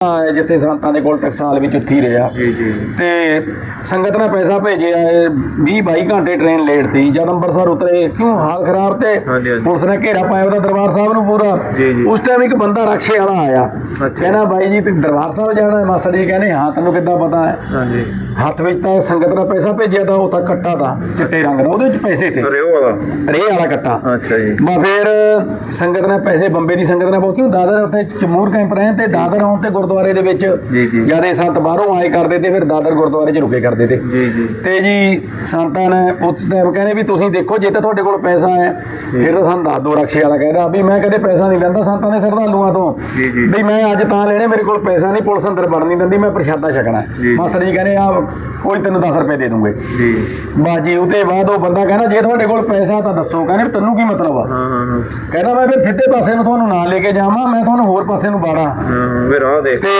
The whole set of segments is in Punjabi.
ਹੈ ਜਿੱਥੇ ਸੰਤਾਂ ਦੇ ਕੋਲ ਟਕਸਾਲ ਵਿੱਚ ਉੱਥੀ ਰਿਹਾ। ਜੀ ਜੀ। ਤੇ ਸੰਗਤ ਨੇ ਪੈਸਾ ਭੇਜਿਆ 20 22 ਘੰਟੇ ਟ੍ਰੇਨ ਲੇਟ ਸੀ। ਜਦ ਅੰਮ੍ਰਿਤਸਰ ਉਤਰੇ ਕਿਉਂ ਹਾਲ ਖਰਾਬ ਤੇ। ਪੁਲਿਸ ਨੇ ਘੇਰਾ ਪਾਇਆ ਉਹਦਾ ਦਰਬਾਰ ਸਾਹਿਬ ਨੂੰ ਪੂਰਾ। ਉਸ ਟਾਈਮ ਇੱਕ ਬੰਦਾ ਰਕਸ਼ੇ ਵਾਲਾ ਆਇਆ। ਕਹਿੰਦਾ ਬਾਈ ਜੀ ਤੁਸੀਂ ਦਰਬਾਰ ਸਾਹਿਬ ਜਾਣਾ ਹੈ? ਮਾਸੜ ਜੀ ਕਹਿੰਦੇ ਹਾਂ ਤੈਨੂੰ ਕਿੱਦਾਂ ਪਤਾ ਹੈ? ਹਾਂਜੀ। ਹੱਥ ਵਿੱਚ ਤਾਂ ਸੰਗਤ ਨੇ ਪੈਸਾ ਭੇਜਿਆ ਤਾਂ ਉਹ ਤਾਂ ਕੱਟਾ ਦਾ ਚਿੱਟੇ ਰੰਗ ਦਾ ਉਹਦੇ ਵਿੱਚ ਪੈਸੇ ਤੇ ਰਿਓ ਵਾਲਾ? ਰੇ ਵਾਲਾ ਕੱਟਾ। ਅੱਛਾ ਜੀ। ਮੈਂ ਫਿਰ ਸੰਗਤ ਨੇ ਪੈਸੇ ਬੰਬੇ ਦੀ ਸੰਗਤ ਨੇ ਬਹੁਤ ਕਿਉਂ? ਦਾਦਰ ਉੱਥੇ ਚਮੂਰ ਕੈਂਪ ਰਹੇ ਤੇ ਦਾਦਰ ਆਉਣ ਤੇ ਗੁਰਦੁਆਰੇ ਦੇ ਵਿੱਚ। ਜਦ ਇਹ ਸੰਤ ਬਾਹਰੋਂ ਆਏ ਕਰਦੇ ਤੇ ਫਿਰ ਦਾਦਰ ਗੁਰਦੁਆਰੇ 'ਚ ਰੁਕੇ ਕਰਦੇ ਤੇ। ਤੇ ਜੀ ਸੰਤਾਂ ਨੇ ਉਸ ਟਾਈਮ ਕਹਿੰਦੇ ਵੀ ਤੁਸੀਂ ਦੇਖੋ ਜੇ ਤਾਂ ਤੁਹਾਡੇ ਕੋਲ ਪੈਸਾ ਹੈ ਫਿਰ ਤਾਂ ਸਾਨੂੰ ਦੱਸ ਦੋ ਰਕਸ਼ੇ ਵਾਲਾ ਕਹਿੰਦਾ ਵੀ ਮੈਂ ਕਦੇ ਪੈਸਾ ਨਹੀਂ ਲੈਂਦਾ ਸੰਤਾਂ ਦੇ ਸ਼ਰਧਾਲੂਆਂ ਤੋਂ। ਵੀ ਮੈਂ ਅੱਜ ਤਾਂ ਲੈਣੇ ਮੇਰੇ ਕੋਲ ਪੈਸਾ ਨਹੀਂ ਪੁਲਿਸ ਅੰਦਰ ਵੜ ਨਹੀਂ ਦਿੰਦੀ ਮੈਂ ਪ੍ਰਸ਼ਾਦਾ ਛਕਣਾ। ਮਾਸਟਰ ਜੀ ਕਹਿੰਦੇ ਆ ਕੋਈ ਤੈਨੂੰ 10 ਰੁਪਏ ਦੇ ਦੂੰਗੇ। ਜੀ। ਬਾਜੀ ਉਹਦੇ ਬਾਅਦ ਉਹ ਬੰਦਾ ਕਹਿੰਦਾ ਜੇ ਤੁਹਾਡੇ ਕੋਲ ਪੈਸਾ ਤਾਂ ਦੱਸੋ। ਕਹਿੰਦੇ ਤੈਨੂੰ ਕੀ ਮਤਲਬ ਆ? ਹਾਂ ਹਾਂ ਕਹਿੰਦਾ ਮੈਂ ਫਿਰ ਸਿੱਧੇ ਪਾਸੇ ਨੂੰ ਤੁਹਾਨੂੰ ਨਾਲ ਲੈ ਕੇ ਜਾਵਾਂ ਮੈਂ ਤੁਹਾਨੂੰ ਹੋਰ ਪਾਸੇ ਨੂੰ ਬਾੜਾ ਹਾਂ ਵੀ ਰਾਹ ਦੇਖ ਤੇ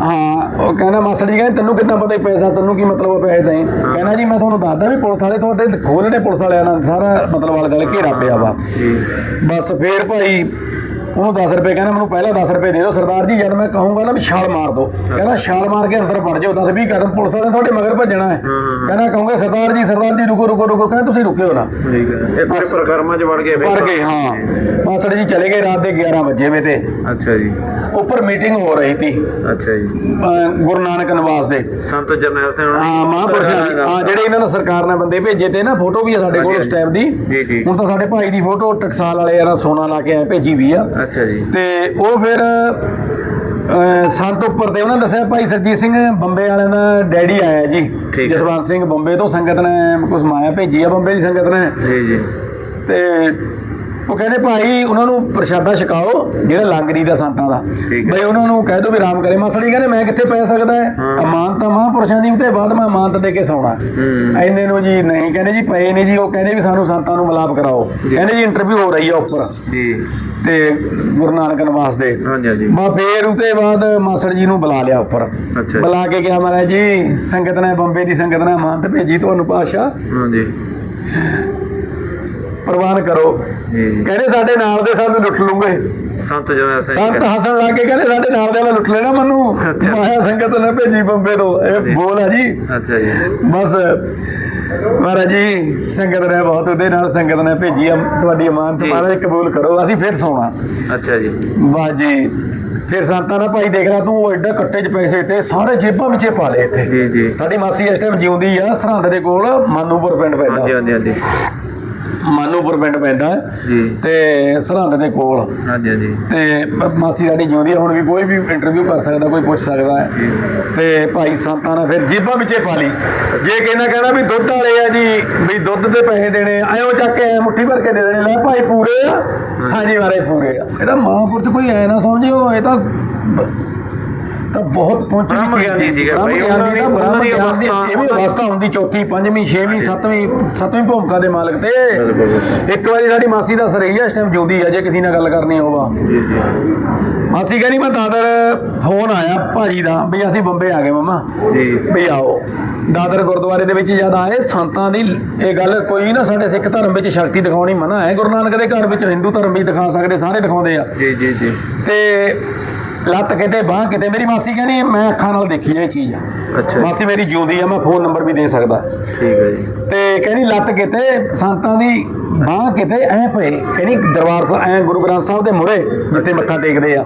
ਹਾਂ ਉਹ ਕਹਿੰਦਾ ਮਾਸਟਰ ਜੀ ਕਹਿੰਦੇ ਤੈਨੂੰ ਕਿੱਦਾਂ ਪਤਾ ਸੀ ਪੈਸਾ ਤੈਨੂੰ ਕੀ ਮਤਲਬ ਆ ਪੈਸੇ ਦਾ ਹੀ? ਕਹਿੰਦਾ ਜੀ ਮੈਂ ਤੁਹਾਨੂੰ ਦੱਸਦਾ ਵੀ ਪੁਲਿਸ ਵਾਲੇ ਤੁਹਾਡੇ ਖੋਲਣੇ ਪੁਲਿਸ ਵਾਲਿਆਂ ਨਾਲ ਸਾਰਾ ਮਤਲਬ ਵਾਲੇ ਦੁਆਲੇ ਘੇਰਾ ਪਿਆ ਵਾ। ਬਸ ਫੇਰ ਭਾਈ ਉਹਨੂੰ 10 ਰੁਪਏ ਕਹਿੰਦਾ ਮੈਨੂੰ ਪਹਿਲਾਂ 10 ਰੁਪਏ ਦੇ ਦਿਓ ਸਰਦਾਰ ਜੀ ਜਦ ਮੈਂ ਕਹੂੰਗਾ ਨਾ ਵੀ ਛਾਲ ਮਾਰ ਦਿਓ ਕਹਿੰਦਾ ਛਾਲ ਮਾਰ ਕੇ ਅੰਦਰ ਵੜ ਜਾਓ 10 20 ਕਦਮ ਪੁਲਿਸ ਵਾਲੇ ਤੁਹਾਡੇ ਮਗਰ ਭੱਜਣਾ ਹੈ। ਕਹਿੰਦਾ ਕਹੂੰਗਾ ਸਰਦਾਰ ਜੀ ਸਰਦਾਰ ਜੀ ਰੁਕੋ ਰੁਕੋ ਰੁਕੋ ਕਹਿੰਦਾ ਤੁਸੀਂ ਰੁਕਿਓ ਨਾ। ਠੀਕ ਹੈ। ਇਹ ਫਿਰ ਪ੍ਰਕਰਮਾਂ ਚ ਵੜ ਗਏ? ਵੜ ਗਏ ਹਾਂ। ਮਾਸਟਰ ਜੀ ਚਲੇ ਗਏ ਰਾਤ ਦੇ 11 ਵਜੇ ਵੇ ਤੇ। ਅੱਛਾ ਜੀ। ਉੱਪਰ ਮੀਟਿੰਗ ਹੋ ਰਹੀ ਸੀ। ਅੱਛਾ ਜੀ। ਗੁਰੂ ਨਾਨਕ ਨਿਵਾਸ ਦੇ। ਸੰਤ ਜਰਨੈਲ ਸਿੰਘ ਹਾਂ ਮਹਾਂਪੁਰਸ਼ਾਂ ਹਾਂ ਜਿਹੜੇ ਇਹਨਾਂ ਨੇ ਸਰਕਾਰ ਨੇ ਬੰਦੇ ਭੇਜੇ ਤੇ ਨਾ ਫੋਟੋ ਵੀ ਆ ਸਾਡੇ ਕੋਲ ਉਸ ਟਾਈਮ ਦੀ। ਜੀ ਜੀ। ਹੁਣ ਤਾਂ ਸਾਡੇ ਭਾਈ ਦੀ ਫੋਟੋ ਟਕਸਾਲ ਵਾਲੇ ਯਾਰ ਸੋਨਾ ਲਾ ਕੇ ਐ ਭੇਜੀ ਵੀ ਆ। ਅੱਛਾ ਜੀ। ਤੇ ਉਹ ਫਿਰ ਅਹ, ਸੰਤ ਉੱਪਰ ਤੇ ਉਹਨਾਂ ਦੱਸਿਆ ਭਾਈ ਸਰਜੀਤ ਸਿੰਘ ਬੰਬੇ ਵਾਲਿਆਂ ਦਾ ਡੈਡੀ ਆਇਆ ਜੀ। ਜਸਵੰਤ ਸਿੰਘ ਬੰਬੇ ਤੋਂ ਸੰਗਤ ਨੇ ਕੁਝ ਮਾਇਆ ਭੇਜੀ ਆ ਬੰਬੇ ਦੀ ਸੰਗਤ ਨੇ। ਜੀ ਜੀ। ਤੇ ਉਹ ਕਹਿੰਦੇ ਭਾਈ ਉਹਨਾਂ ਨੂੰ ਪ੍ਰਸ਼ਾਦਾ ਛਕਾਓ ਜਿਹੜਾ ਲੰਗਰੀ ਦਾ ਸੰਤਾਂ ਦਾ। ਬਈ ਉਹਨਾਂ ਨੂੰ ਕਹਿ ਦਿਓ ਵੀ ਆਰਾਮ ਕਰੇ। ਮਸਲੀ ਕਹਿੰਦੇ ਮੈਂ ਕਿੱਥੇ ਪੈ ਸਕਦਾ ਹੈ? ਅਮਾਨਤਾ ਮਹਾਂਪੁਰਸ਼ਾਂ ਦੀ ਉਤੇ ਬਾਅਦ ਮੈਂ ਅਮਾਨਤ ਦੇ ਕੇ ਸੌਣਾ। ਐਨੇ ਨੂੰ ਜੀ ਨਹੀਂ ਕਹਿੰਦੇ ਜੀ ਪਏ ਨੇ ਜੀ ਉਹ ਕਹਿੰਦੇ ਵੀ ਸਾਨੂੰ ਸੰਤਾਂ ਨੂੰ ਮਿਲਾਪ ਕਰਾਓ। ਕਹਿੰਦੇ ਜੀ ਇੰਟਰਵਿਊ ਹੋ ਰਹੀ ਆ ਉੱਪਰ। ਜੀ। ਤੇ ਗੁਰੂ ਨਾਨਕ ਨਿਵਾਸ ਦੇ। ਹਾਂਜੀ ਹਾਂਜੀ। ਮੈਂ ਫੇਰ ਉਤੇ ਬਾਅਦ ਮਾਸੜ ਜੀ ਨੂੰ ਬੁਲਾ ਲਿਆ ਉੱਪਰ। ਬੁਲਾ ਕੇ ਕਿਹਾ ਮਹਾਰਾਜ ਜੀ ਸੰਗਤ ਨੇ ਬੰਬੇ ਦੀ ਸੰਗਤ ਨੇ ਅਮਾਨਤ ਭੇਜੀ ਤੁਹਾਨੂੰ ਪਾਸ਼ਾ ਹਾਂਜੀ। ਪ੍ਰਵਾਨ ਕਰੋ। ਕਹਿੰਦੇ ਸਾਡੇ ਨਾਲ ਦੇ ਸਾਨੂੰ ਲੁੱਟ ਲੂਗੇ। ਸੰਤ ਸਿੰਘ ਸੰਤ ਹੱਸਣ ਲੱਗ ਕੇ ਕਹਿੰਦੇ ਸਾਡੇ ਨਾਲ ਦੇ ਵਾਲਾ ਲੁੱਟ ਲੈਣਾ ਮੈਨੂੰ। ਮਾਇਆ ਸੰਗਤ ਨੇ ਭੇਜੀ ਬੰਬੇ ਤੋਂ। ਇਹ ਬੋਲ ਆ ਜੀ। ਅੱਛਾ ਜੀ। ਬਸ ਮਹਾਰਾਜ ਜੀ ਸੰਗਤ ਨੇ ਬਹੁਤ ਉਹਦੇ ਨਾਲ ਸੰਗਤ ਨੇ ਭੇਜੀ ਆ ਤੁਹਾਡੀ ਅਮਾਨਤ। ਮਹਾਰਾਜ ਕਬੂਲ ਕਰੋ ਅਸੀਂ ਫਿਰ ਸੌਣਾ। ਅੱਛਾ ਜੀ। ਵਾਹ ਜੀ ਫਿਰ ਸੰਤਾਂ ਨੇ ਭਾਈ ਦੇਖ ਲਾ ਤੂੰ ਉਹ ਐਡਾ ਕੱਟੇ 'ਚ ਪੈਸੇ ਤੇ ਸਾਰੇ ਜੇਬਾਂ ਵਿੱਚੇ ਪਾ ਲਏ ਇੱਥੇ। ਜੀ ਜੀ। ਸਾਡੀ ਮਾਸੀ ਇਸ ਟਾਈਮ ਜਿਉਂਦੀ ਆ ਸਰਹੰਦ ਦੇ ਕੋਲ ਮਾਨੂਪੁਰ ਪਿੰਡ ਹਾਂਜੀ ਪੈਂਦਾ ਹਾਂਜੀ ਹਾਂਜੀ। ਮਾਨੂਪੁਰ ਪਿੰਡ ਪੈਂਦਾ ਜੀ। ਤੇ ਸਰਹੰਦ ਦੇ ਕੋਲ। ਹਾਂਜੀ ਹਾਂਜੀ। ਤੇ ਮ- ਮਾਸੀ ਸਾਡੀ ਜਿਉਂਦੀ ਆ ਹੁਣ ਵੀ ਕੋਈ ਵੀ ਇੰਟਰਵਿਊ ਕਰ ਸਕਦਾ ਕੋਈ ਪੁੱਛ ਸਕਦਾ ਹੈ। ਤੇ ਭਾਈ ਸੰਤਾਂ ਨੇ ਫਿਰ ਜੇਬਾਂ ਵਿੱਚੇ ਪਾ ਲਈ। ਜੇ ਕਹਿੰਦਾ ਕਹਿੰਦਾ ਵੀ ਦੁੱਧ ਵਾਲੇ ਆ ਜੀ ਵੀ ਦੁੱਧ ਦੇ ਪੈਸੇ ਦੇਣੇ ਐਂ ਚੱਕ ਕੇ ਐਂ ਮੁੱਠੀ ਭਰ ਕੇ ਦੇ ਦੇਣੇ ਲੈ ਭਾਈ ਪੂਰੇ ਆ ਹਾਂਜੀ ਮਾਰੇ ਪੂਰੇ ਆ। ਇਹਦਾ ਮਹਾਂਪੁਰਖ ਕੋਈ ਐ ਨਾ ਸਮਝਿਓ ਇਹ ਤਾਂ ਤਾਂ ਬਹੁਤ ਪਹੁੰਚੀ ਬ੍ਰਹਮ ਗਿਆਨੀ ਸੀਗਾ ਭਾਈ, ਉਹਨਾਂ ਦਾ ਉਹਨਾਂ ਦੀ ਗਿਆਨ ਦੀ ਚੌਥੀ ਪੰਜਵੀਂ ਛੇਵੀਂ ਸੱਤਵੀਂ ਸੱਤਵੀਂ ਭੂਮਿਕਾ ਦੇ ਮਾਲਕ ਤੇ। ਇੱਕ ਵਾਰੀ ਸਾਡੀ ਮਾਸੀ ਦੱਸ ਰਹੀ ਹੈ ਇਸ ਟਾਈਮ ਜਿਉਂਦੀ ਆ ਜੇ ਕਿਸੇ ਨਾਲ ਗੱਲ ਕਰਨੀ ਹੋਵਾ। ਮਾਸੀ ਕਹਿੰਦੀ ਮੈਂ ਦਾਦਰ ਫੋਨ ਆਇਆ ਭਾਜੀ ਦਾ। ਵੀ ਅਸੀਂ ਬੰਬੇ ਆ ਗਏ ਮਮਾ। ਜੀ। ਵੀ ਆਓ। ਦਾਦਰ ਗੁਰਦੁਆਰੇ ਦੇ ਵਿੱਚ ਜਦ ਆਏ ਸੰਤਾਂ ਦੀ ਇਹ ਗੱਲ ਕੋਈ ਨਾ ਸਾਡੇ ਸਿੱਖ ਧਰਮ ਵਿੱਚ ਸ਼ਕਤੀ ਦਿਖਾਉਣੀ ਮਨਾ ਹੈ। ਗੁਰੂ ਨਾਨਕ ਦੇ ਘਰ ਵਿੱਚ ਹਿੰਦੂ ਧਰਮ ਵੀ ਦਿਖਾ ਸਕਦੇ ਸਾਰੇ ਦਿਖਾਉਂਦੇ ਆ। ਜੀ ਜੀ ਜੀ। ਤੇ ਲੱਤ ਕਿਤੇ ਬਾਹ ਕਿਤੇ ਮੇਰੀ ਮਾਸੀ ਕਹਿੰਦੀ ਮੈਂ ਅੱਖਾਂ ਨਾਲ ਦੇਖੀ ਇਹ ਚੀਜ਼। ਅੱਛਾ। ਮਾਸੀ ਮੇਰੀ ਜਿਉਂਦੀ ਆ ਮੈਂ ਫੋਨ ਨੰਬਰ ਵੀ ਦੇ ਸਕਦਾ। ਠੀਕ ਹੈ ਜੀ। ਤੇ ਕਹਿੰਦੀ ਲੱਤ ਕਿਤੇ ਸੰਤਾਂ ਦੀ ਬਾਹ ਕਿਤੇ ਐ ਪਏ। ਕਹਿੰਦੀ ਦਰਬਾਰ ਸਾਹਿਬ ਐ ਗੁਰੂ ਗ੍ਰੰਥ ਸਾਹਿਬ ਦੇ ਮੁਰੇ ਜਿੱਥੇ ਮੱਥਾ ਟੇਕਦੇ ਆ।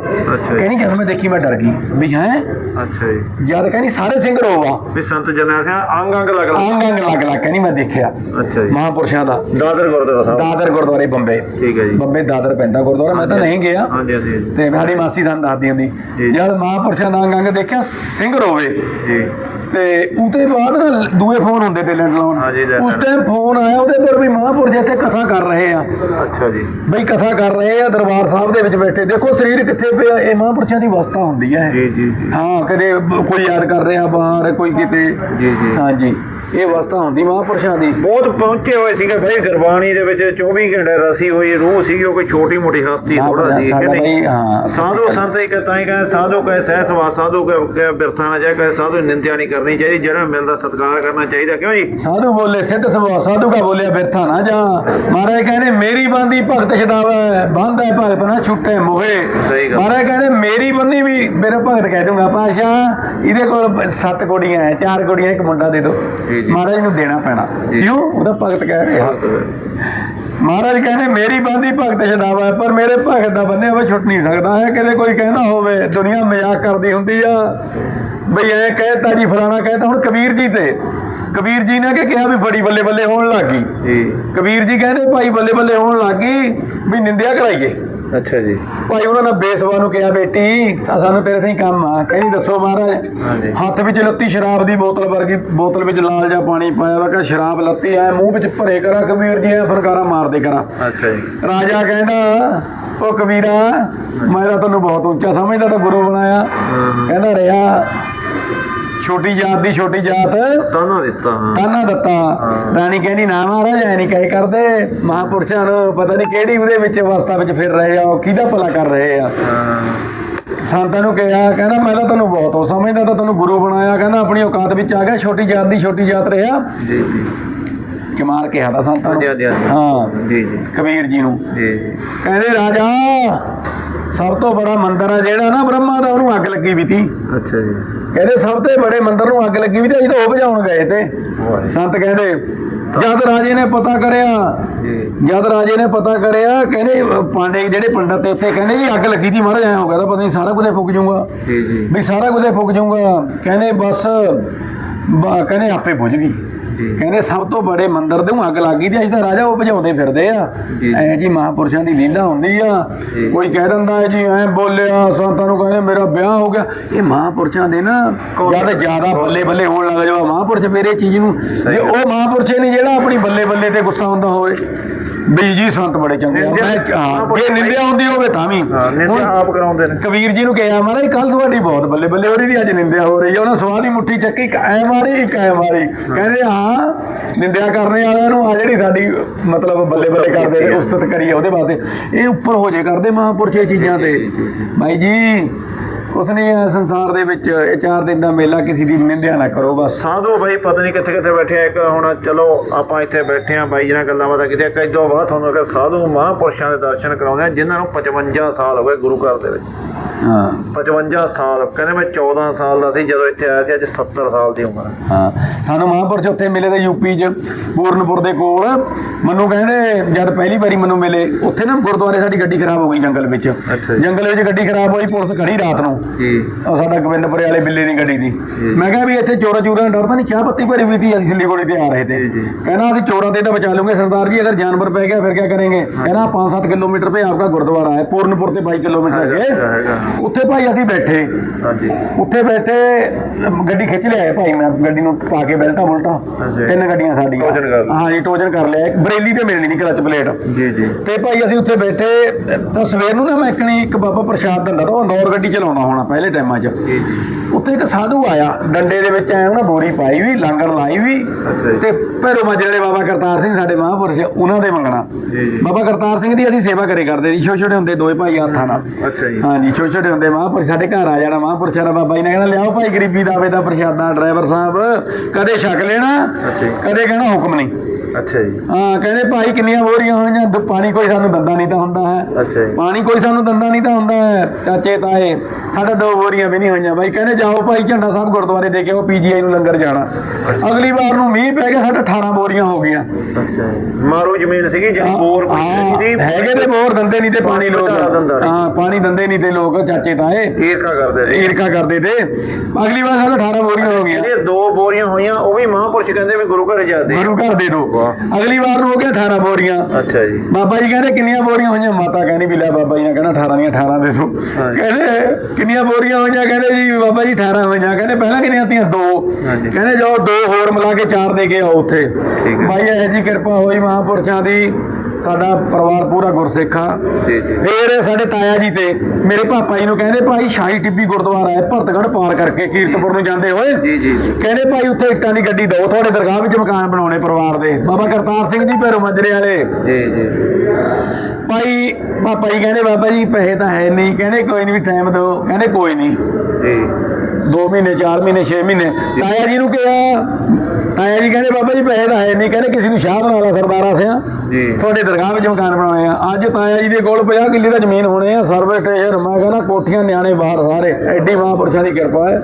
ਕਹਿੰਦੀ ਜਦੋਂ ਮੈਂ ਦੇਖੀ ਮੈਂ ਡਰ ਗਈ ਵੀ ਹੈ? ਅੱਛਾ ਜੀ। ਜਦ ਕਹਿੰਦੀ ਸਾਰੇ ਸਿੰਘ ਰੋਵਾ ਵੀ ਸੰਤ ਜਰਨੈਲ ਸਿੰਘ ਅੰਗ ਅੰਗ ਲੱਗ ਲੱਗ। ਅੰਗ ਅੰਗ ਲੱਗ ਲੱਗ ਕਹਿੰਦੀ ਮੈਂ ਦੇਖਿਆ। ਅੱਛਾ ਜੀ। ਮਹਾਂਪੁਰਸ਼ਾਂ ਦਾ। ਦਾਦਰ ਗੁਰਦੁਆਰਾ ਸਾਹਿਬ। ਦਾਦਰ ਗੁਰਦੁਆਰੇ ਬੰਬੇ। ਠੀਕ ਹੈ ਜੀ। ਬੰਬੇ ਦਾਦਰ ਪੈਂਦਾ ਗੁਰਦੁਆਰਾ ਮੈਂ ਤਾਂ ਨਹੀਂ ਗਿਆ। ਹਾਂਜੀ ਹਾਂਜੀ। ਤੇ ਸਾਡੀ ਮਾਸੀ ਸਾਨੂੰ ਦੱਸਦੀ ਹੁੰਦੀ ਜੀ। ਜਦ ਮਹਾਂਪੁਰਸ਼ਾਂ ਦਾ ਅੰਗ ਅੰਗ ਦੇਖਿਆ ਸਿੰਘ ਰੋਵੇ। ਜੀ। ਤੇ ਉਤੇ ਬਾਅਦ ਨਾ ਦੂਏ ਫੋਨ ਹੁੰਦੇ ਤੇ ਲੈਂਡ ਲਾਉਣ। ਹਾਂਜੀ, ਉਸ ਟਾਈਮ ਫੋਨ ਆਇਆ ਉਹਦੇ ਪਰ ਵੀ ਮਹਾਂਪੁਰਸ਼ ਇੱਥੇ ਕਥਾ ਕਰ ਰਹੇ ਆ। ਅੱਛਾ ਜੀ। ਬਈ ਕਥਾ ਕਰ ਰਹੇ ਆ ਦਰਬਾਰ ਸਾਹਿਬ ਦੇ ਵਿੱਚ ਬੈਠੇ। ਦੇਖੋ ਸਰੀਰ ਕਿੱਥੇ ਪਿਆ ਇਹ ਮਹਾਂਪੁਰਸ਼ਾਂ ਦੀ ਅਵਸਥਾ ਹੁੰਦੀ ਹੈ ਜੀ ਜੀ ਜੀ। ਹਾਂ ਕਦੇ ਕੋਈ ਯਾਦ ਕਰ ਰਿਹਾ ਬਾਹਰ ਕੋਈ ਕਿਤੇ। ਜੀ ਇਹ ਅਵਸਥਾ ਹੁੰਦੀ ਮਹਾਂਪੁਰਸ਼ਾਂ ਦੀ। ਬਹੁਤ ਪਹੁੰਚੇ ਹੋਏ ਸੀਗੇ ਭਾਈ ਗੁਰਬਾਣੀ ਦੇ ਵਿੱਚ 24 ਘੰਟੇ ਰਸੀ ਹੋਈ ਰੂਹ ਸੀਗੀ ਉਹ ਕੋਈ ਛੋਟੀ ਮੋਟੀ ਹਸਤੀ ਥੋੜਾ ਸੀ ਸਾਡਾ ਕਿ ਬਈ ਨਹੀਂ? ਹਾਂ। ਸਾਧੂ ਸੰਤ ਇੱਕ ਤਾਂ ਹੀ ਕਹੇ ਸਾਧੂ ਕਹੇ ਸਹਿ ਸਵਾ ਸਾਧੂ ਕਹੇ ਬਿਰਥਾ ਨਾ ਜਾਏ ਕਹੇ ਸਾਧੂ ਨਿੰਦਿਆ ਨਹੀਂ ਕਰਨੀ ਚਾਹੀਦੀ ਜਿਹੜਾ ਮਿਲਦਾ ਸਤਿਕਾਰ ਕਰਨਾ ਚਾਹੀਦਾ ਕਿਉਂ ਜੀ? ਸਾਧੂ ਬੋਲੇ ਸਿੱਧ ਸੁਭਾਅ ਸਾਧੂ ਕਾ ਬੋਲਿਆ ਬਿਰਥਾ ਨਾ ਜਾ। ਮਹਾਰਾਜ ਕਹਿੰਦੇ ਮੇਰੀ ਬੰਦੀ ਭਗਤ ਛਡਾਵੇ ਬੰਦਾ ਭਗਤ ਨਾ ਛੁੱਟੇ ਮੋਹੇ। ਸਹੀ ਗੱਲ। ਮਹਾਰਾਜ ਕਹਿੰਦੇ ਮੇਰੀ ਬੰਦੀ ਵੀ ਮੇਰਾ ਭਗਤ ਕਹਿ ਦੂੰਗਾ। ਪਾਸ਼ਾ ਇਹਦੇ ਕੋਲ ਸੱਤ ਕੁੜੀਆਂ ਐ ਚਾਰ ਕੁੜੀਆਂ ਇੱਕ ਮੁੰਡਾ ਦੇ ਦਿਓ ਜੀ। ਮਹਾਰਾਜ ਨੂੰ ਦੇਣਾ ਪੈਣਾ। ਕਿਉਂ? ਉਹਦਾ ਭਗਤ ਕਹਿ ਰਿਹਾ। ਮਹਾਰਾਜ ਕਹਿੰਦੇ ਮੇਰੀ ਬੰਦੀ ਭਗਤ ਛਡਾਵਾ ਪਰ ਮੇਰੇ ਭਗਤ ਦਾ ਬੰਨਿਆ ਵਾ ਛੁੱਟ ਨਹੀਂ ਸਕਦਾ। ਹੈ ਕਿਤੇ ਕੋਈ ਕਹਿੰਦਾ ਹੋਵੇ ਦੁਨੀਆ ਮਜ਼ਾਕ ਕਰਦੀ ਹੁੰਦੀ ਆ। ਬਈ ਐ ਕਹਿਤਾ ਜੀ ਫਲਾਣਾ ਕਹਿਤਾ ਹੁਣ ਕਬੀਰ ਜੀ ਤੇ। ਕਬੀਰ ਜੀ ਨੇ ਕਿ ਕਿਹਾ ਵੀ ਬੜੀ ਬੱਲੇ ਬੱਲੇ ਹੋਣ ਲੱਗੀ ਜੀ। ਕਬੀਰ ਜੀ ਕਹਿੰਦੇ ਭਾਈ ਬੱਲੇ ਬੱਲੇ ਹੋਣ ਲੱਗੀ ਵੀ ਨਿੰਦਿਆ ਕਰਾਈਏ। ਅੱਛਾ ਜੀ। ਭਾਈ ਉਹਨਾਂ ਨੇ ਬੇਸਵਾ ਨੂੰ ਕਿਹਾ ਬੇਟੀ ਸਾਨੂੰ ਤੇਰੇ ਤੇ ਕੰਮ ਆ। ਕਹਿੰਦੀ ਦੱਸੋ ਮਹਾਰਾਜ। ਹੱਥ ਵਿੱਚ ਲੱਤੀ ਸ਼ਰਾਬ ਦੀ ਬੋਤਲ ਵਰਗੀ ਬੋਤਲ ਵਿੱਚ ਲਾਲ ਜਿਹਾ ਪਾਣੀ ਪਾਇਆ ਵਾ ਕਿ ਸ਼ਰਾਬ ਲੱਤੀ ਐ ਮੂੰਹ ਵਿੱਚ ਭਰੇ ਕਰਾਂ ਕਬੀਰ ਜੀ ਐ ਫਨਕਾਰਾ ਮਾਰਦੇ ਕਰਾਂ। ਅੱਛਾ ਜੀ। ਰਾਜਾ ਕਹਿੰਦਾ ਉਹ ਕਬੀਰਾ ਮੈਂ ਤਾਂ ਤੈਨੂੰ ਬਹੁਤ ਉੱਚਾ ਸਮਝਦਾ ਤਾਂ ਗੁਰੂ ਬਣਾਇਆ। ਕਹਿੰਦਾ ਰਿਹਾ। ਛੋਟੀ ਜਾਤ ਦੀ ਛੋਟੀ ਜਾਤ। ਤਾਨਾ ਦਿੱਤਾ ਹਾਂ। ਤਾਨਾ ਦਿੱਤਾ। ਰਾਣੀ ਕਹਿੰਦੀ ਨਾ ਮਹਾਰਾਜ ਐ ਨਹੀਂ ਕਹੇ ਕਰਦੇ। ਮਹਾਪੁਰਸ਼ਾਂ ਨੂੰ ਪਤਾ ਨਹੀਂ ਕਿਹੜੀ ਉਹਦੇ ਵਿੱਚ ਅਵਸਥਾ ਵਿੱਚ ਫਿਰ ਰਹੇ ਆ ਉਹ ਕਿਹਦਾ ਭਲਾ ਕਰ ਰਹੇ ਆ। ਸੰਤਾਂ ਨੂੰ ਕਿਹਾ ਕਹਿੰਦਾ ਮੈਂ ਤਾਂ ਤੈਨੂੰ ਬਹੁਤ ਉਹ ਸਮਝਦਾ ਤਾਂ ਤੈਨੂੰ ਗੁਰੂ ਬਣਾਇਆ। ਕਹਿੰਦਾ ਆਪਣੀ ਔਕਾਤ ਵਿੱਚ ਆ ਗਿਆ ਛੋਟੀ ਜਾਤ ਦੀ ਛੋਟੀ ਜਾਤ ਰਿਹਾ। ਜੀ ਜੀ। ਕਿਮਾਰ ਕਿਹਾ ਤਾਂ ਸੰਤਾਂ। ਹਾਂ। ਜੀ ਜੀ। ਕਬੀਰ ਜੀ ਨੂੰ। ਜੀ ਜੀ। ਕਹਿੰਦੇ ਰਾਜਾ ਸਭ ਤੋਂ ਬੜਾ ਮੰਦਿਰ ਆ ਜਿਹੜਾ ਨਾ ਬ੍ਰਹਮਾ ਦਾ ਉਹਨੂੰ ਅੱਗ ਲੱਗੀ ਵੀ ਤੀ। ਅੱਛਾ ਜੀ। ਕਹਿੰਦੇ ਸਭ ਤੋਂ ਬੜੇ ਮੰਦਿਰ ਨੂੰ ਅੱਗ ਲੱਗੀ ਵੀ ਤੇ ਅਸੀਂ ਤਾਂ ਉਹ ਬੁਝਾਉਣ ਗਏ ਤੇ। ਸੰਤ ਕਹਿੰਦੇ ਜਦ ਰਾਜੇ ਨੇ ਪਤਾ ਕਰਿਆ ਜਦ ਰਾਜੇ ਨੇ ਪਤਾ ਕਰਿਆ ਕਹਿੰਦੇ ਪਾਂਡੇ ਜਿਹੜੇ ਪੰਡਤ ਤੇ ਉੱਥੇ ਕਹਿੰਦੇ ਜੀ ਅੱਗ ਲੱਗੀ ਦੀ ਮਹਾਰਾਜ ਐ ਹੋ ਗਿਆ ਤਾਂ ਪਤਾ ਨਹੀਂ ਸਾਰਾ ਕੁਝ ਫੁੱਕ ਜਾਊਗਾ। ਜੀ ਜੀ। ਵੀ ਸਾਰਾ ਕੁਝ ਫੁੱਕ ਜਾਊਗਾ। ਕਹਿੰਦੇ ਬਸ ਕਹਿੰਦੇ ਆਪੇ ਬੁਝ ਗਈ। ਕਹਿੰਦੇ ਸਭ ਤੋਂ ਬੜੇ ਮੰਦਿਰ ਦੇ ਨੂੰ ਅੱਗ ਲੱਗ ਤੇ ਅਸੀਂ ਤਾਂ ਰਾਜਾ ਉਹ ਭਜਾਉਂਦੇ ਫਿਰਦੇ ਆ। ਐ ਜੀ ਮਹਾਪੁਰਸ਼ਾਂ ਦੀ ਲੀਲਾ ਹੁੰਦੀ ਆ। ਕੋਈ ਕਹਿ ਦਿੰਦਾ ਹੈ ਜੀ ਐ ਬੋਲਿਆ ਸੰਤਾਂ ਨੂੰ ਕਹਿੰਦੇ ਮੇਰਾ ਵਿਆਹ ਹੋ ਗਿਆ। ਇਹ ਮਹਾਪੁਰਸ਼ਾਂ ਦੇ ਨਾ ਜਦ ਜ਼ਿਆਦਾ ਬੱਲੇ ਬੱਲੇ ਹੋਣ ਲੱਗ ਜਾਵਾ ਮਹਾਪੁਰਸ਼ ਇਹ ਚੀਜ਼ ਨੂੰ ਜੇ ਉਹ ਮਹਾਪੁਰਸ਼ ਨਹੀਂ ਜਿਹੜਾ ਆਪਣੀ ਬੱਲੇ ਬੱਲੇ ਤੇ ਗੁੱਸਾ ਹੁੰਦਾ ਹੋਵੇ। ਬਈ ਜੀ ਸੰਤ ਬੜੇ ਚੰਗੇ ਆ। ਨਿੰਦਿਆ- ਮੈਂ ਹਾਂ, ਮਹਾਂਪੁਰਸ਼ ਜੇ ਨਿੰਦਿਆ ਹੁੰਦੀ ਹੋਵੇ ਤਾਂ ਵੀ। ਹੁਣ ਨਿੰਦਿਆ ਆਪ ਕਰਾਉਂਦੇ ਨੇ। ਕਬੀਰ ਜੀ ਨੂੰ ਕਿਹਾ ਮਹਾਰਾਜ ਕੱਲ ਤੁਹਾਡੀ ਬਹੁਤ ਬੱਲੇ ਬੱਲੇ ਹੋ ਰਹੀ ਦੀ ਅੱਜ ਨਿੰਦਿਆ ਹੋ ਰਹੀ ਹੈ। ਉਹਨਾਂ ਸਵਾਹ ਦੀ ਮੁੱਠੀ ਚੱਕੀ ਇੱਕ ਐ ਮਾਰੀ ਇੱਕ ਐ ਮਾਰੀ। ਕਹਿੰਦੇ ਹਾਂ ਨਿੰਦਿਆ ਕਰਨੇ ਵਾਲਿਆਂ ਨੂੰ ਆ ਜਿਹੜੀ ਸਾਡੀ ਮਤਲਬ ਬੱਲੇ ਬੱਲੇ ਕਰਦੇ ਨੇ ਉਸਤਤ ਕਰੀ ਆ ਉਹਦੇ ਵਾਸਤੇ। ਇਹ ਉੱਪਰ ਹੋ ਜੇ ਕਰਦੇ ਮਹਾਂਪੁਰਸ਼ ਇਹ ਚੀਜ਼ਾਂ ਤੇ। ਭਾਈ ਜੀ ਹੈ ਸੰਸਾਰ ਦੇ ਵਿੱਚ ਇਹ ਚਾਰ ਦਿਨ ਦਾ ਮੇਲਾ ਕਿਸੇ ਦੀ ਨਿੰਦਿਆ ਨਾ ਕਰੋ ਬਸ। ਸਾਧੂ ਬਾਈ ਪਤਾ ਨਹੀਂ ਕਿੱਥੇ ਕਿੱਥੇ ਬੈਠੇ ਆ। ਇੱਕ ਹੁਣ ਚਲੋ ਆਪਾਂ ਇੱਥੇ ਬੈਠੇ ਆ ਬਾਈ ਜੀ ਨਾਲ ਗੱਲਾਂ ਬਾਤਾਂ ਕੀਤੀਆਂ। ਕਈ ਤੋਂ ਬਾਅਦ ਤੁਹਾਨੂੰ ਅਗਰ ਸਾਧੂ ਮਹਾਂਪੁਰਸ਼ਾਂ ਦੇ ਦਰਸ਼ਨ ਕਰਾਉਂਦੇ ਆ ਜਿਨ੍ਹਾਂ ਨੂੰ 55 ਸਾਲ ਹੋ ਗਏ ਗੁਰੂ ਘਰ ਦੇ ਵਿੱਚ। ਹਾਂ। 55 ਸਾਲ ਕਹਿੰਦੇ ਮੈਂ 14 ਸਾਲ ਦਾ ਸੀ ਜਦੋਂ ਇੱਥੇ ਆਇਆ ਸੀ ਅੱਜ 70 ਸਾਲ ਦੀ ਉਮਰ ਹੈ। ਸਾਨੂੰ ਮਹਾਂਪੁਰਸ਼ ਉੱਥੇ ਮਿਲੇ ਤੇ ਯੂਪੀ 'ਚ ਪੂਰਨਪੁਰ ਦੇ ਕੋਲ ਮੈਨੂੰ ਕਹਿੰਦੇ ਜਦ ਪਹਿਲੀ ਵਾਰੀ ਮੈਨੂੰ ਮਿਲੇ ਉੱਥੇ ਨਾ ਗੁਰਦੁਆਰੇ ਸਾਡੀ ਗੱਡੀ ਖਰਾਬ ਹੋ ਗਈ ਜੰਗਲ ਵਿੱਚ। ਜੰਗਲ ਵਿੱਚ ਗੱਡੀ ਖਰਾਬ ਹੋਈ ਪੁਲਿਸ ਖੜੀ ਰਾਤ ਨੂੰ। ਜੀ ਉਹ ਸਾਡਾ ਗਵਿੰਦਪੁਰੇ ਵਾਲੇ ਬਿੱਲੇ ਦੀ ਗੱਡੀ ਦੀ। ਮੈਂ ਕਿਹਾ ਵੀ ਇੱਥੇ ਚੋਰਾ ਚੂਰਾਂ ਦਾ ਡਰ ਤਾਂ ਨਹੀਂ ਚਾਹ ਪੱਤੀ ਭਰੀ ਵੀ ਦੀ ਅਸੀਂ ਸਿੱਲੀ ਗੋਲੀ ਤੇ ਆ ਰਹੇ ਤੇ। ਕਹਿੰਦਾ ਅਸੀਂ ਚੋਰਾਂ ਤੇ ਤਾਂ ਬਚਾ ਲੂਗੇ ਸਰਦਾਰ ਜੀ ਅਗਰ ਜਾਨਵਰ ਪੈ ਗਿਆ ਫਿਰ ਕੀ ਕਰਾਂਗੇ? ਕਹਿੰਦਾ 5-7 ਕਿਲੋਮੀਟਰ ਤੇ ਆਪਕਾ ਗੁਰਦੁਆਰਾ ਹੈ ਪੂਰਨਪੁਰ ਤੇ 22 ਕਿਲੋਮੀਟਰ ਹੈ ਉੱਥੇ ਭਾਈ ਅਸੀਂ ਬੈਠੇ। ਹਾਂਜੀ। ਉੱਥੇ ਬੈਠੇ ਗੱਡੀ ਖਿੱਚ ਲਿਆ ਭਾਈ ਮੈਂ ਗੱਡੀ ਨੂੰ ਪਾ ਕੇ ਬੈਲਟਾ ਬੁਲਟਾ। ਤਿੰਨ ਗੱਡੀਆਂ ਸਾਡੀਆਂ। ਹਾਂ ਟੋਜਨ ਕਰ ਲਿਆ। ਬਰੇਲੀ ਤੇ ਮਿਲਣੀ ਨਹੀਂ ਕਲਚ ਪਲੇਟ। ਜੀ ਜੀ। ਤੇ ਭਾਈ ਅਸੀਂ ਉੱਥੇ ਬੈਠੇ ਤਾਂ ਸਵੇਰ ਨੂੰ ਨਾ ਮੈਂ ਇੱਕਣੀ ਇੱਕ ਬਾਬਾ ਪ੍ਰਸ਼ਾਦ ਦਿੰਦਾ ਤਾਂ ਉਹ ਨੌਰ ਗੱਡੀ ਚਲਾਉਣਾ ਹੋਣਾ ਪਹਿਲੇ ਟਾਈਮਾਂ 'ਚ ਉੱਥੇ ਇੱਕ ਸਾਧੂ ਆਇਆ ਡੰਡੇ ਦੇ ਵਿੱਚ ਐ ਉਹਨਾਂ ਬੋਰੀ ਪਾਈ ਵੀ ਲਾਂਗੜ ਲਾਈ ਵੀ। ਤੇ ਭੈਰੋ ਮਾਜਰੇ ਵਾਲੇ ਬਾਬਾ ਕਰਤਾਰ ਸਿੰਘ ਸਾਡੇ ਮਹਾਂਪੁਰਸ਼ ਉਹਨਾਂ ਦੇ ਮੰਗਣਾ। ਬਾਬਾ ਕਰਤਾਰ ਸਿੰਘ ਦੀ ਅਸੀਂ ਸੇਵਾ ਕਰੇ ਕਰਦੇ ਸੀ ਛੋਟੇ ਛੋਟੇ ਹੁੰਦੇ ਦੋਏ ਭਾਈ ਹੱਥਾਂ ਨਾਲ ਅੱਛਾ ਜੀ ਹਾਂਜੀ ਛੋਟੇ ਛੋਟੇ ਹੁੰਦੇ ਮਹਾਂਪੁਰਸ਼ ਸਾਡੇ ਘਰ ਆ ਜਾਣਾ ਮਹਾਂਪੁਰਸ਼ਾਂ ਦਾ ਬਾਬਾ ਜੀ ਨੇ ਕਹਿਣਾ ਲਿਆਓ ਭਾਈ ਗਰੀਬੀ ਦਾਵੇ ਦਾ ਪ੍ਰਸ਼ਾਦਾ ਡਰਾਈਵਰ ਸਾਹਿਬ ਕਦੇ ਛਕ ਲੈਣਾ। ਕਦੇ ਕਹਿਣਾ ਹੁਕਮ ਨਹੀਂ ਅੱਛਾ ਜੀ। ਹਾਂ ਕਹਿੰਦੇ ਭਾਈ ਕਿੰਨੀਆਂ ਬੋਰੀਆਂ ਹੋਈਆਂ ਦੁ- ਪਾਣੀ ਕੋਈ ਸਾਨੂੰ ਦੰਦਾ ਨਹੀਂ ਤਾਂ ਹੁੰਦਾ ਹੈ। ਅੱਛਾ ਜੀ। ਪਾਣੀ ਕੋਈ ਸਾਨੂੰ ਦੰਦਾ ਨਹੀਂ ਤਾਂ ਹੁੰਦਾ ਹੈ। ਚਾਚੇ ਤਾਏ ਸਾਡਾ ਦੋ ਬੋਰੀਆਂ ਵੀ ਨਹੀਂ ਹੋਈਆਂ। ਬਾਈ ਕਹਿੰਦੇ ਜਾਓ ਭਾਈ ਝੰਡਾ ਸਾਹਿਬ ਗੁਰਦੁਆਰੇ ਦੇ ਕੇ ਉਹ ਪੀਜੀਆਈ ਨੂੰ ਲੰਗਰ ਜਾਣਾ। ਅਗਲੀ ਵਾਰ ਨੂੰ ਮੀਂਹ ਪੈ ਗਿਆ ਸਾਡਾ 18 ਬੋਰੀਆਂ ਹੋ ਗਈਆਂ। ਅੱਛਾ ਜੀ। ਮਾਰੂ ਜ਼ਮੀਨ ਸੀਗੀ ਜਿਹੜੀ ਬੋਰ ਕੋਈ ਹਾਂ, ਨਹੀਂ ਸੀ। ਹੈਗੇ ਤੇ ਬੋਰ ਦੰਦੇ ਨਹੀਂ ਤੇ ਪਾਣੀ ਲੋਕ ਦਿੰਦਾ ਨਹੀਂ। ਹਾਂ ਪਾਣੀ ਦੰਦੇ ਨਹੀਂ ਤੇ ਲੋਕ ਚਾਚੇ ਤਾਏ। ਈਰਖਾ ਕਰਦੇ ਸੀ। ਈਰਖਾ ਕਰਦੇ ਤੇ। ਅਗਲੀ ਵਾਰ ਸਾਡਾ 18 ਬੋਰੀਆਂ ਹੋ ਗਈਆਂ। ਜਿਹੜੇ ਦੋ ਬੋਰੀਆਂ ਹੋਈਆਂ ਉਹ ਵੀ ਮਹਾਂਪੁਰਸ਼ ਕਹਿੰਦੇ ਵੀ ਗੁਰੂ ਘਰ ਜਾਂਦੇ ਗੁਰੂ ਘਰ ਦੇ ਦੋ। ਵਾਹ। ਅਗਲੀ ਵਾਰ ਨੂੰ ਹੋ ਗਿਆ 18 ਬੋਰੀਆਂ। ਅੱਛਾ ਜੀ। ਬਾਬਾ ਜੀ ਕਹਿੰਦੇ ਕਿੰਨੀਆਂ ਬੋਰੀਆਂ ਹੋਈਆਂ? ਮਾਤਾ ਕਹਿੰਦੀ ਵੀ ਲੈ ਬਾਬਾ ਜੀ ਨੇ ਕਹਿਣਾ 18 ਦੀਆਂ 18 ਦੇ ਦੋ। ਕਹਿੰਦੇ ਕਿੰਨੀਆਂ ਬੋਰੀਆਂ ਹੋਈਆਂ? ਕਹਿੰਦੇ ਜੀ ਬਾਬਾ ਜੀ 18 ਹੋਈਆਂ। ਕਹਿੰਦੇ ਪਹਿਲਾਂ ਕਿੰਨੀਆਂ ਤੀਆਂ ਦੋ। ਕਹਿੰਦੇ ਜਾਓ ਦੋ ਹੋਰ ਮਿਲਾ ਕੇ ਚਾਰ ਦੇ ਕੇ ਆਓ ਉੱਥੇ। ਬਾਈ ਇਹ ਜੀ ਕਿਰਪਾ ਹੋਈ ਮਹਾਂਪੁਰਸ਼ਾਂ ਦੀ। ਸਾਡਾ ਪਰਿਵਾਰ ਪੂਰਾ ਗੁਰਸਿੱਖ ਆ। ਜੀ ਜੀ। ਫਿਰ ਸਾਡੇ ਤਾਇਆ ਜੀ ਤੇ ਮੇਰੇ ਪਾਪਾ ਜੀ ਨੂੰ ਕਹਿੰਦੇ ਭਾਈ ਸ਼ਾਹੀ ਟਿੱਬੀ ਗੁਰਦੁਆਰਾ ਹੈ ਭਰਤਗੜ ਪਾਰ ਕਰਕੇ ਕੀਰਤਪੁਰ ਨੂੰ ਜਾਂਦੇ ਹੋਏ। ਜੀ ਜੀ ਕਹਿੰਦੇ ਭਾਈ ਉੱਥੇ ਇੱਟਾਂ ਦੀ ਗੱਡੀ ਦਿਓ ਤੁਹਾਡੇ ਦਰਗਾਹ ਵਿੱਚ ਮਕਾਨ ਬਣਾਉਣੇ ਪਰਿਵਾਰ ਦੇ। ਬਾਬਾ ਕਰਤਾਰ ਸਿੰਘ ਜੀ ਭੈਰੋ ਮੱਜਰੇ ਵਾਲੇ। ਜੀ ਜੀ। ਭਾਈ ਪਾਪਾ ਜੀ ਕਹਿੰਦੇ ਬਾਬਾ ਜੀ ਪੈਸੇ ਤਾਂ ਹੈ ਨਹੀਂ। ਕਹਿੰਦੇ ਕੋਈ ਨਹੀਂ ਵੀ ਟਾਈਮ ਦਿਓ। ਕਹਿੰਦੇ ਕੋਈ ਨਹੀਂ ਜੀ। 2 ਮਹੀਨੇ 4 ਮਹੀਨੇ 6 ਮਹੀਨੇ। ਤਾਇਆ ਜੀ ਨੂੰ ਕਿਹਾ ਤਾਇਆ ਜੀ ਕਹਿੰਦੇ ਬਾਬਾ ਜੀ ਪੈਸੇ ਤਾਂ ਹੈ ਨਹੀਂ। ਕਹਿੰਦੇ ਕਿਸੇ ਨੂੰ ਸ਼ਾਹ ਬਣਾ ਲਾ ਸਰਦਾਰਾ ਸਿਆ। ਜੀ। ਤੁਹਾਡੇ ਦਰਗਾਹ ਵਿੱਚ ਮਕਾਨ ਬਣਾਉਣੇ ਆ। ਅੱਜ ਤਾਇਆ ਜੀ ਦੇ ਕੋਲ 50 ਕਿੱਲੇ ਦਾ ਜ਼ਮੀਨ ਹੋਣੇ ਆ। ਸਰਵੇ ਸਟੇਸ਼ਨ ਮੈਂ ਕਹਿੰਦਾ ਕੋਠੀਆਂ ਨਿਆਣੇ ਬਾਹਰ ਸਾਰੇ। ਐਡੀ ਮਹਾਂਪੁਰਸ਼ਾਂ ਦੀ ਕਿਰਪਾ ਹੈ।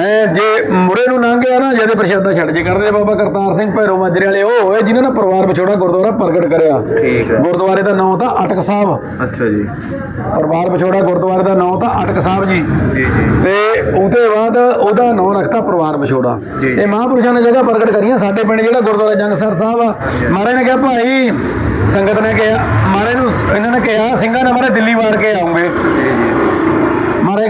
ਐ ਜੇ ਮੁਰੇ ਨੂੰ ਲੰਘ ਗਿਆ ਨਾ ਜਦੇ ਪ੍ਰਸ਼ਾਦਾ ਛੱਡ ਜੇ ਕਰਦੇ ਬਾਬਾ ਕਰਤਾਰ ਸਿੰਘ ਭੈਰੋ ਮਾਜਰੇ ਵਾਲੇ ਉਹ ਹੋਏ ਜਿਨ੍ਹਾਂ ਨੇ ਪਰਿਵਾਰ ਵਿਛੋੜਾ ਗੁਰਦੁਆਰਾ ਪ੍ਰਗਟ ਕਰਿਆ। ਠੀਕ ਹੈ। ਗੁਰਦੁਆਰੇ ਦਾ ਨਾਮ ਤਾਂ ਅਟਕ ਸਾਹਿਬ। ਅੱਛਾ ਜੀ। ਪਰਿਵਾਰ ਵਿਛੋੜਾ ਗੁਰਦੁਆਰੇ ਦਾ ਨਾਮ ਤਾਂ ਅਟਕ ਸਾਹਿਬ ਜੀ। ਜੀ ਜੀ। ਤੇ ਉਹਦੇ ਬਾਅਦ ਉਹਦਾ ਨਾਮ ਰੱਖਤਾ ਪਰਿਵਾਰ ਵਿਛੋੜਾ। ਇਹ ਮਹਾਂਪੁਰਸ਼ਾਂ ਨੇ ਜਗ੍ਹਾ ਪ੍ਰਗਟ ਕਰੀਆਂ। ਸਾਡੇ ਪਿੰਡ ਜਿਹੜਾ ਗੁਰਦੁਆਰਾ ਜੰਗਸਰ ਸਾਹਿਬ ਆ ਮਹਾਰਾਜ ਨੇ ਕਿਹਾ ਭਾਈ ਸੰਗਤ ਨੇ ਕਿਹਾ ਮਹਾਰਾਜ ਨੂੰ ਇਹਨਾਂ ਨੇ ਕਿਹਾ ਸਿੰਘਾਂ ਨੇ ਮਹਾਰਾਜ ਦਿੱਲੀ ਵਾਰ ਕੇ ਆਉਂਗੇ।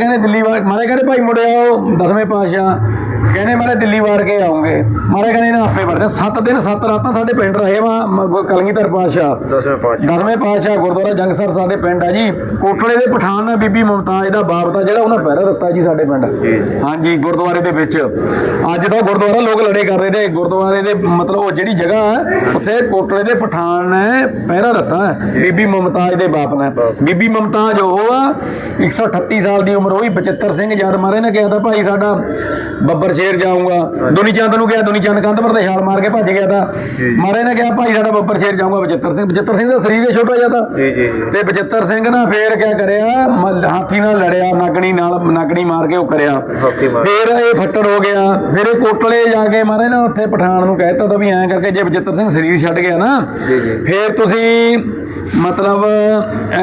ਕਹਿੰਦੇ ਦਿੱਲੀ ਵਾਲੇ ਮਹਾਰਾਜ ਕਹਿੰਦੇ ਭਾਈ ਮੁੜੇ ਉਹ ਦਸਵੇਂ ਪਾਤਸ਼ਾਹ ਕਹਿੰਦੇ ਮਹਾਰਾਜ ਦਿੱਲੀ ਵਾਰ ਕੇ ਆਉਂਗੇ। ਮਹਾਰਾਜ ਕਹਿੰਦੇ ਇਹਨਾਂ ਆਪੇ ਵਰਦੇ ਸੱਤ ਦਿਨ ਸੱਤ ਰਾਤਾਂ ਸਾਡੇ ਪਿੰਡ ਰਹੇ ਵਾ ਕਲਗੀਧਰ ਪਾਤਸ਼ਾਹ। ਦਸਵੇਂ ਪਾਤਸ਼ਾਹ। ਦਸਵੇਂ ਪਾਤਸ਼ਾਹ ਗੁਰਦੁਆਰਾ ਜੰਗਸਰ ਸਾਡੇ ਪਿੰਡ ਆ ਜੀ। ਕੋਟਲੇ ਦੇ ਪਠਾਨ ਬੀਬੀ ਮਮਤਾਜ ਦਾ ਬਾਪ ਦਾ ਜਿਹੜਾ ਉਹਨਾਂ ਪਹਿਰਾ ਦਿੱਤਾ ਜੀ ਸਾਡੇ ਪਿੰਡ। ਹਾਂਜੀ ਗੁਰਦੁਆਰੇ ਦੇ ਵਿੱਚ। ਅੱਜ ਦਾ ਗੁਰਦੁਆਰਾ ਲੋਕ ਲੜੇ ਕਰ ਰਹੇ ਨੇ। ਗੁਰਦੁਆਰੇ ਦੇ ਮਤਲਬ ਉਹ ਜਿਹੜੀ ਜਗ੍ਹਾ ਹੈ ਉੱਥੇ ਕੋਟਲੇ ਦੇ ਪਠਾਨ ਨੇ ਪਹਿਰਾ ਦਿੱਤਾ ਬੀਬੀ ਮਮਤਾਜ ਦੇ ਬਾਪ ਨੇ। ਬੀਬੀ ਮਮਤਾਜ ਉਹ ਆ 138 ਸਾਲ ਦੀ ਉਮਰ ਹੋਈ। ਬਚਿੱਤਰ ਸਿੰਘ ਜਦ ਮਾਰੇ ਨੇ ਕਿਹਾ ਤਾਂ ਭਾਈ ਸਾਡਾ ਬੱਬਰ ਸ਼ੇਰ ਜਾਊਗਾ। ਦੁਨੀ ਚੰਦ ਨੂੰ ਕਿਹਾ ਦੁਨੀ ਚੰਦ ਕੰਧ ਪਰ ਤੇ ਛਾਲ ਮਾਰ ਕੇ ਭੱਜ ਗਿਆ ਤਾਂ। ਮਾਰੇ ਨੇ ਕਿਹਾ ਭਾਈ ਸਾਡਾ ਬੱਬਰ ਸ਼ੇਰ ਜਾਊਗਾ ਬਚਿੱਤਰ ਸਿੰਘ। ਬਚਿੱਤਰ ਸਿੰਘ ਦਾ ਸਰੀਰ ਛੋਟਾ ਜਿਹਾ ਤਾਂ। ਤੇ ਬਚਿੱਤਰ ਸਿੰਘ ਨਾ ਫੇਰ ਕਿਆ ਕਰਿਆ ਹਾਥੀ ਨਾਲ ਲੜਿਆ ਨਾਗਣੀ ਨਾਲ ਨਾਗਣੀ ਮਾਰ ਕੇ ਉਹ ਕਰਿਆ ਫੇਰ ਇਹ ਫੱਟੜ ਹੋ ਗਿਆ। ਫਿਰ ਇਹ ਕੋਟਲੇ ਜਾ ਕੇ ਮਾਰੇ ਨਾ ਉੱਥੇ ਪਠਾਨ ਨੂੰ ਕਹਿਤਾ ਤਾਂ ਵੀ ਐਂ ਕਰਕੇ ਜੇ ਬਚਿੱਤਰ ਸਿੰਘ ਸਰੀਰ ਛੱਡ ਗਿਆ ਨਾ। ਫੇਰ ਤੁਸੀਂ ਮਤਲਬ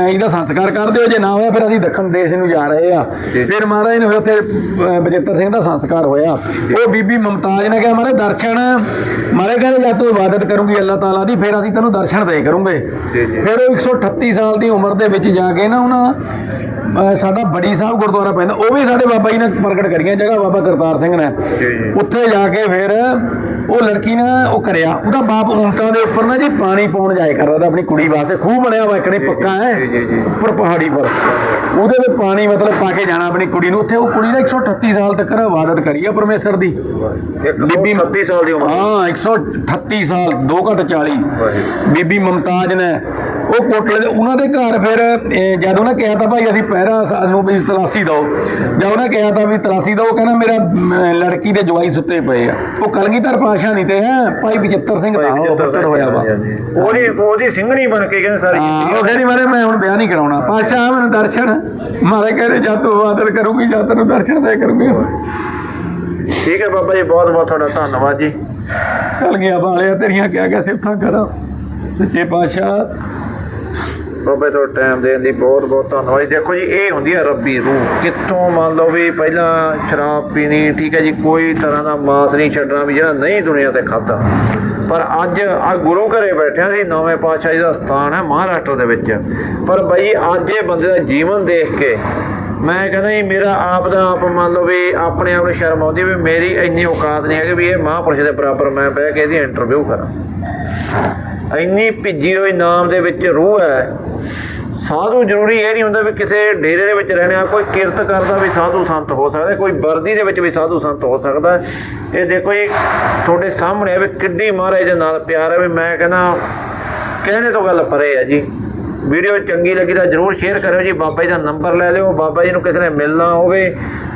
ਇਹਦਾ ਸੰਸਕਾਰ ਕਰ ਦਿਓ ਜੇ ਨਾ ਹੋਇਆ ਫਿਰ ਅਸੀਂ ਦੱਖਣ ਦੇਸ਼ ਨੂੰ ਜਾ ਰਹੇ ਆ। ਫਿਰ ਮਹਾਰਾਜ ਨੇ ਉੱਥੇ ਅਹ, ਬਚਿੱਤਰ ਸਿੰਘ ਦਾ ਸੰਸਕਾਰ ਹੋਇਆ ਉਹ ਬੀਬੀ ਮਮਤਾਜ ਨੇ ਕਿਹਾ ਮਹਾਰਾਜ ਦਰਸ਼ਨ ਮਹਾਰਾਜ ਕਹਿੰਦੇ ਜਦ ਤੂੰ ਇਬਾਦਤ ਕਰੂੰਗੀ ਅੱਲਾਹ ਤਾਲਾ ਦੀ ਫਿਰ ਅਸੀਂ ਤੈਨੂੰ ਦਰਸ਼ਨ ਦੇ ਕਰੂੰਗੇ। ਫਿਰ ਉਹ 138 ਸਾਲ ਦੀ ਉਮਰ ਦੇ ਵਿੱਚ ਜਾ ਕੇ ਨਾ ਉਹਨਾਂ ਸਾਡਾ ਬੜੀ ਸਾਹਿਬ ਗੁਰਦੁਆਰਾ ਪੈਂਦਾ ਉਹ ਵੀ ਸਾਡੇ ਬਾਬਾ ਜੀ ਨੇ ਪ੍ਰਗਟ ਕਰੀਆਂ ਜਗ੍ਹਾ ਬਾਬਾ ਕਰਤਾਰ ਸਿੰਘ ਨੇ। ਉੱਥੇ ਜਾ ਕੇ ਫਿਰ ਉਹ ਲੜਕੀ ਨੇ ਉਹ ਕਰਿਆ। ਉਹਦਾ ਬਾਪ ਊਂਟਾਂ ਦੇ ਉੱਪਰ ਨਾ ਜੀ ਪਾਣੀ ਪਾਉਣ ਜਾਇਆ ਕਰਦਾ ਤਾ ਆਪਣੀ ਕੁੜੀ ਵਾਸਤੇ। ਖੂਹ ਬਣਿਆ ਵਾ ਇਕਣੇ ਪੱਕਾ ਹੈ? ਜੀ, ਜੀ, ਜੀ। ਉੱਪਰ ਪਹਾੜੀ ਪਰ। ਉਹਦੇ ਵਿੱਚ ਪਾਣੀ ਮਤਲਬ ਪਾ ਕੇ ਜਾਣਾ ਆਪਣੀ ਕੁੜੀ ਨੂੰ। ਉੱਥੇ ਉਹ ਕੁੜੀ ਦਾ 138 ਸਾਲ ਤੱਕ ਇਬਾਦਤ ਕਰੀ ਆ ਪਰਮੇਸ਼ਰ ਦੀ। ਇੱਕ ਬੀਬੀ 30 ਸਾਲ ਦੀ ਉਮਰ। ਹਾਂ 138 ਸਾਲ 2 ਘੱਟ 40 ਵਾਹਿਗੁਰੂ। ਬੀਬੀ ਮਮਤਾਜ ਨੇ। ਉਹ ਕੋਟਲੇ ਦੇ ਉਹਨਾਂ ਦੇ ਘਰ ਫਿਰ ਜਦ ਉਹਨੇ ਕਿਹਾ ਤਾਂ ਭਾਈ ਅਸੀਂ ਪਹਿਰਾ ਸਾਨੂੰ ਵੀ ਤਲਾਸੀ ਦਿਓ। ਜਦ ਉਹਨੇ ਕਿਹਾ ਤਾਂ ਵੀ ਤਲਾਸੀ ਦਿਓ ਕਹਿੰਦਾ ਮੇਰਾ ਲੜਕੀ ਦੇ ਜਵਾਈ ਸੁੱਤੇ ਪਏ ਆ। ਉਹ ਕਲਗੀਧਰ ਪਾਸ਼ਾ ਨਹੀਂ ਤੇ ਹੈ ਭਾਈ ਬਚਿੱਤਰ ਸਿੰਘ ਦਾ ਉਹ ਫੱਟੜ ਹੋਇਆ ਵਾ। ਉਹਦੀ ਉਹਦੀ ਸਿੰਘਣੀ ਬਣ ਕੇ ਕਹਿੰਦੇ ਸਾਰੀ ਜ਼ਿੰਦਗੀ ਉਹ ਕਹਿੰਦੀ ਮਾਰੇ ਮੈਂ ਹੁਣ ਵਿਆਹ ਨਹੀਂ ਕਰਾਉਣਾ। ਪਾਸ਼ਾ ਮੈਨੂੰ ਦਰਸ਼ਨ। ਮਾਰੇ ਕਹਿੰਦੇ ਜਦ ਤੂੰ ਇਬਾਦਤ ਕਰੂਗੀ ਜਦ ਤੈਨੂੰ ਦਰਸ਼ਨ ਦੇ ਕਰੂਗੀ। ਠੀਕ ਹੈ ਬਾਬਾ ਜੀ ਬਹੁਤ ਬਹੁਤ ਤੁਹਾਡਾ ਧੰਨਵਾਦ ਜੀ। ਕਲ ਗਿਆ ਵਾਲਿਆ ਤੇਰੀਆਂ ਕਿਆ ਕਿਆ ਸਿਫਤਾਂ ਕਰਾਂ। ਸੱਚੇ ਪਾਤਸ਼ਾਹ। ਬਾਬਾ ਤੁਹਾਡਾ ਟਾਈਮ ਦੇਣ ਲਈ ਬਹੁਤ ਬਹੁਤ ਧੰਨਵਾਦ ਦੇਖੋ ਜੀ ਇਹ ਹੁੰਦੀ ਹੈ ਰੱਬੀ ਰੂਹ। ਕਿੱਥੋਂ ਮੰਨ ਲਓ ਵੀ ਪਹਿਲਾਂ ਸ਼ਰਾਬ ਪੀਣੀ ਠੀਕ ਹੈ ਜੀ ਕੋਈ ਤਰ੍ਹਾਂ ਦਾ ਮਾਸ ਨਹੀਂ ਛੱਡਣਾ ਵੀ ਜਿਹੜਾ ਨਹੀਂ ਦੁਨੀਆ ਤੇ ਖਾਦਾ ਪਰ ਅੱਜ ਆ ਗੁਰੂ ਘਰੇ ਬੈਠਿਆ ਸੀ ਨੌਵੇਂ ਪਾਤਸ਼ਾਹ ਜੀ ਦਾ ਸਥਾਨ ਹੈ ਮਹਾਰਾਸ਼ਟਰ ਦੇ ਵਿੱਚ। ਪਰ ਬਈ ਅੱਜ ਇਹ ਬੰਦੇ ਦਾ ਜੀਵਨ ਦੇਖ ਕੇ ਮੈਂ ਕਹਿੰਦਾ ਜੀ, ਮੇਰਾ ਆਪ ਦਾ ਆਪ ਮੰਨ ਲਓ ਵੀ ਆਪਣੇ ਆਪ ਨੂੰ ਸ਼ਰਮ ਆਉਂਦੀ ਵੀ ਮੇਰੀ ਇੰਨੀ ਔਕਾਤ ਨਹੀਂ ਹੈਗੀ ਵੀ ਇਹ ਮਹਾਂਪੁਰਸ਼ ਦੇ ਬਰਾਬਰ ਮੈਂ ਬਹਿ ਕੇ ਇਹਦੀ ਇੰਟਰਵਿਊ ਕਰਾਂ। ਇੰਨੀ ਭਿੱਜੀ ਹੋਈ ਨਾਮ ਦੇ ਵਿੱਚ ਰੂਹ ਹੈ ਸਾਧੂ ਜ਼ਰੂਰੀ ਇਹ ਨਹੀਂ ਹੁੰਦਾ ਵੀ ਕਿਸੇ ਡੇਰੇ ਦੇ ਵਿੱਚ ਰਹਿਣਾ ਕੋਈ ਕਿਰਤ ਕਰਦਾ ਵੀ ਸਾਧੂ ਸੰਤ ਹੋ ਸਕਦਾ, ਕੋਈ ਵਰਦੀ ਦੇ ਵਿੱਚ ਵੀ ਸਾਧੂ ਸੰਤ ਹੋ ਸਕਦਾ। ਇਹ ਦੇਖੋ ਜੀ, ਤੁਹਾਡੇ ਸਾਹਮਣੇ ਹੈ ਵੀ ਕਿੱਡੀ ਮਹਾਰਾਜ ਦੇ ਨਾਲ ਪਿਆਰ ਹੈ ਵੀ ਮੈਂ ਕਹਿੰਦਾ, ਕਹਿਣੇ ਤੋਂ ਗੱਲ ਪਰੇ ਹੈ ਜੀ। ਵੀਡੀਓ ਚੰਗੀ ਲੱਗੀ ਤਾਂ ਜਰੂਰ ਸ਼ੇਅਰ ਕਰਿਓ ਜੀ। ਬਾਬਾ ਜੀ ਦਾ ਨੰਬਰ ਲੈ ਲਿਓ। ਬਾਬਾ ਜੀ ਨੂੰ ਕਿਸੇ ਨੇ ਮਿਲਣਾ ਹੋਵੇ।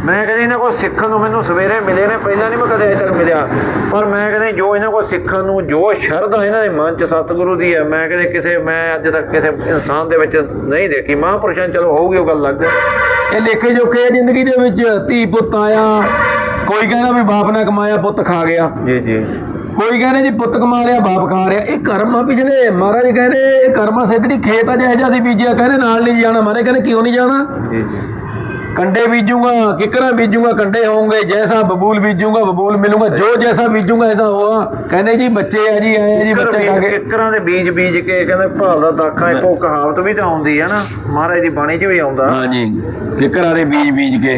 ਮੈਂ ਕਹਿੰਦਾ ਇਹਨਾਂ ਕੋਲ ਸਿੱਖਣ ਨੂੰ ਮੈਨੂੰ ਸਵੇਰੇ ਮਿਲੇ ਨੇ ਪਹਿਲਾਂ ਨਹੀਂ ਮੈਂ ਕਦੇ ਅਜੇ ਤੱਕ ਮਿਲਿਆ। ਪਰ ਮੈਂ ਕਹਿੰਦਾ ਜੋ ਇਹਨਾਂ ਕੋਲ ਸਿੱਖਣ ਨੂੰ ਜੋ ਸ਼ਰਧਾ ਇਹਨਾਂ ਦੇ ਮਨ ਚ ਸਤਿਗੁਰੂ ਦੀ ਹੈ ਮੈਂ ਕਹਿੰਦਾ ਕਿਸੇ ਮੈਂ ਅੱਜ ਤੱਕ ਕਿਸੇ ਇਨਸਾਨ ਦੇ ਵਿੱਚ ਨਹੀਂ ਦੇਖੀ। ਮਹਾਂਪੁਰਸ਼ਾਂ ਚਲੋ ਹੋਊਗੀ ਉਹ ਗੱਲ ਲੱਗ ਇਹ ਲੇਖੇ ਜੋਖੇ ਆ ਜ਼ਿੰਦਗੀ ਦੇ ਵਿੱਚ ਧੀ ਪੁੱਤ ਆਇਆ ਕੋਈ ਕਹਿੰਦਾ ਵੀ ਬਾਪ ਨੇ ਕਮਾਇਆ ਪੁੱਤ ਖਾ ਗਿਆ। ਜੀ ਜੀ। ਕੋਈ ਕਹਿੰਦੇ ਜੀ ਪੁੱਤ ਕਮਾ ਲਿਆ ਬਾਪ ਖਾ ਰਿਹਾ ਇਹ ਕਰਮ ਆ ਪਿਛਲੇ ਮਹਾਰਾਜ ਕਹਿੰਦੇ ਇਹ ਕਰਮਾਂ ਸਿੱਧੜੀ ਖੇਤ ਆ ਜਿਹੋ ਜਿਹਾ ਸੀ ਬੀਜਿਆ ਕਹਿੰਦੇ ਨਾਲ ਨਹੀਂ ਜਾਣਾ। ਮਾਰੇ ਕਹਿੰਦੇ ਕਿਉਂ ਨਹੀਂ ਜਾਣਾ? ਕੰਡੇ ਬੀਜੂਗਾ ਕਿਕਰਾਂ ਬੀਜੂਗਾ ਕੰਡੇ ਹੋਣਗੇ ਜੈਸਾ ਬਬੂਲ ਬੀਜੂਗਾ ਬਬੂਲ ਮਿਲੂਗਾ ਜੋ ਜੈਸਾ ਬੀਜੂਗਾ ਐਸਾ ਹੋਗਾ ਕਹਿੰਦੇ ਜੀ ਬੱਚੇ ਆ ਜੀ ਆਏ ਜੀ ਬੱਚੇ ਖਾ ਕੇ ਕਿਕਰਾਂ ਦੇ ਬੀਜ ਬੀਜ ਕੇ ਕਹਿੰਦੇ ਭਾਲ ਦਾ ਦਾਖਾ ਇੱਕ ਕਹਾਵਤ ਵੀ ਤਾਂ ਆਉਂਦੀ ਹੈ ਨਾ। ਮਹਾਰਾਜ ਦੀ ਬਾਣੀ 'ਚ ਵੀ ਆਉਂਦਾ। ਹਾਂਜੀ ਕਿਕਰਾਂ ਦੇ ਬੀਜ ਬੀਜ ਕੇ।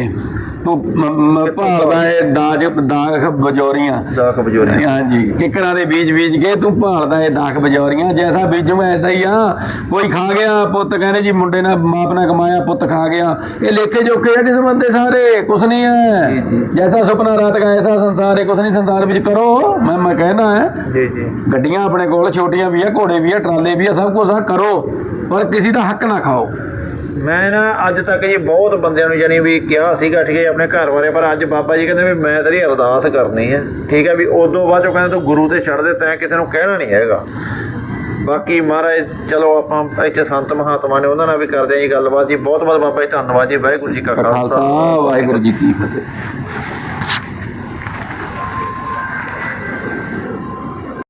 ਭਾਲਦਾ ਏ ਦਾਜ ਦਾਗ ਬਜੋਰੀਆਂ। ਦਾਖ ਬਜੋਰੀ ਹਾਂਜੀ ਕਿਕਰਾਂ ਦੇ ਬੀਜ ਬੀਜ ਕੇ ਤੂੰ ਭਾਲਦਾ ਏ ਦਾਖ ਬਜੌਰੀਆਂ। ਜੈਸਾ ਬੀਜੂਗਾ ਐਸਾ ਹੀ ਆ। ਕੋਈ ਖਾ ਗਿਆ ਪੁੱਤ ਕਹਿੰਦੇ ਜੀ ਮੁੰਡੇ ਨੇ ਮਾਪ ਨੇ ਕਮਾਇਆ ਪੁੱਤ ਖਾ ਗਿਆ। ਇਹ ਲੇਖੇ ਜੋਖੇ ਆ ਕਿਸ ਬੰਦੇ ਸਾਰੇ ਕੁਛ ਨਹੀਂ ਹੈ। ਜੈਸਾ ਸੁਪਨਾ ਰਾਤ ਦਾ ਐਸਾ ਸੰਸਾਰ ਹੈ ਕੁਛ ਨਹੀਂ ਸੰਸਾਰ ਵਿੱਚ ਕਰੋ। ਮੈਂ ਮੈਂ ਕਹਿੰਦਾ ਹੈ। ਜੀ ਜੀ। ਗੱਡੀਆਂ ਆਪਣੇ ਕੋਲ ਛੋਟੀਆਂ ਵੀ ਆ ਘੋੜੇ ਵੀ ਆ ਟਰਾਲੇ ਵੀ ਆ ਸਭ ਕੁਝ ਆ ਕਰੋ। ਪਰ ਕਿਸੇ ਦਾ ਹੱਕ ਨਾ ਖਾਓ। ਮੈਂ ਨਾ ਅੱਜ ਤੱਕ ਜੀ ਬਹੁਤ ਬੰਦਿਆਂ ਨੂੰ ਜਾਨੀ ਵੀ ਕਿਹਾ ਸੀਗਾ ਠੀਕ ਹੈ ਆਪਣੇ ਘਰ ਬਾਰੇ ਪਰ ਅੱਜ ਬਾਬਾ ਜੀ ਕਹਿੰਦੇ ਵੀ ਮੈਂ ਤੇਰੀ ਅਰਦਾਸ ਕਰਨੀ ਹੈ। ਠੀਕ ਹੈ ਵੀ ਉਦੋਂ ਬਾਅਦ ਚੋਂ ਕਹਿੰਦੇ ਤੂੰ ਗੁਰੂ ਤੇ ਛੱਡ ਦੇ ਤੈਂ ਕਿਸੇ ਨੂੰ ਕਹਿਣਾ ਨਹੀਂ ਹੈਗਾ। ਬਾਕੀ ਮਹਾਰਾਜ ਚਲੋ ਆਪਾਂ ਇੱਥੇ ਸੰਤ ਮਹਾਤਮਾ ਨੇ ਉਹਨਾਂ ਨਾਲ ਵੀ ਕਰਦੇ ਆਂ ਜੀ ਗੱਲਬਾਤ ਜੀ। ਬਹੁਤ ਬਹੁਤ ਬਾਬਾ ਜੀ ਧੰਨਵਾਦ ਜੀ ਵਾਹਿਗੁਰੂ ਜੀ ਕਾ ਖਾਲਸਾ। ਵਾਹਿਗੁਰੂ ਜੀ ਕੀ ਫਤਿਹ।